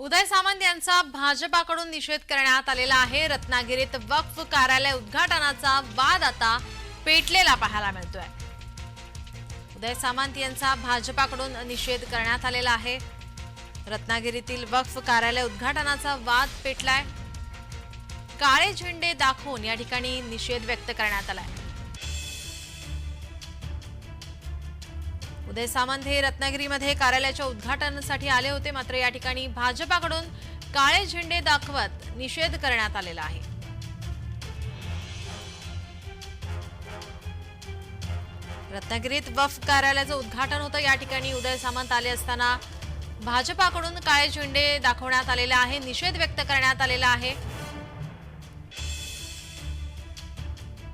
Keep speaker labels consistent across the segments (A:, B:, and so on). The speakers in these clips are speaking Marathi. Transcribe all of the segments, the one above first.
A: उदय सामंत यांचा भाजपाकडून निषेध करण्यात आलेला आहे. रत्नागिरीत वक्फ कार्यालय उद्घाटनाचा वाद आता पेटलेला पाहायला मिळतोय. उदय सामंत यांचा भाजपाकडून निषेध करण्यात आलेला आहे. रत्नागिरीतील वक्फ कार्यालय उद्घाटनाचा वाद पेटलाय. काळे झेंडे दाखवून या ठिकाणी निषेध व्यक्त करण्यात आलाय. उदय सामंत हे रत्नागिरीमध्ये कार्यालयाच्या उद्घाटनासाठी आले होते. मात्र या ठिकाणी भाजपाकडून काळे झेंडे दाखवत निषेध करण्यात आलेला आहे. रत्नागिरीत वफ कार्यालयाचं उद्घाटन होतं. या ठिकाणी उदय सामंत आले असताना भाजपाकडून काळे झेंडे दाखवण्यात आलेले आहे. निषेध व्यक्त करण्यात आलेला आहे.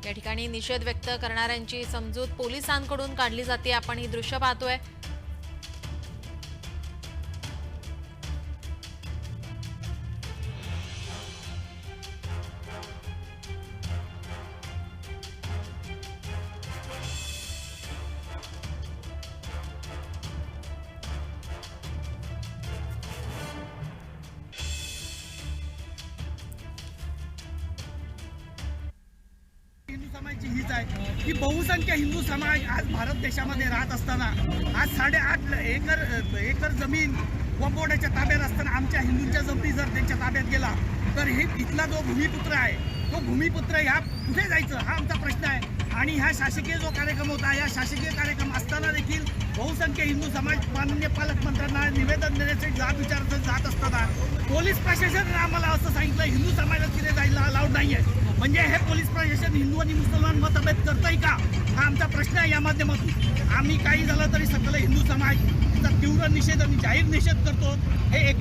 A: या ठिकाणी निषेध व्यक्त करणाऱ्यांची समजूत पोलिसांकडून काढली जाते. आपण ही दृश्य पाहतोय.
B: हिंदू समाजाची हीच आहे. की बहुसंख्य हिंदू समाज आज भारत देशामध्ये राहत असताना आज साडेआठ एकर एकर जमीन वंबोड्याच्या ताब्यात असताना आमच्या हिंदूंच्या जमिनी जर त्यांच्या ताब्यात गेला तर हे इथला जो भूमिपुत्र आहे तो भूमिपुत्र ह्या कुठे जायचं? हा आमचा प्रश्न आहे. आणि ह्या शासकीय जो कार्यक्रम होता या शासकीय कार्यक्रम असताना देखील बहुसंख्य हिंदू समाज माननीय पालकमंत्र्यांना निवेदन देण्याचे जात विचार जात असताना पोलीस प्रशासनाने आम्हाला असं सांगितलं हिंदू समाजात तिथे जायला अलाउड नाही आहे म्हणजे हे पोलीस प्रशासन हिंदू आणि मुसलमान मतभेद करतंय का? हा आमचा प्रश्न आहे या माध्यमातून. आम्ही काही झालं तरी सकल हिंदू समाज तीव्र निषेध आणि जाहीर निषेध करतो. हे एक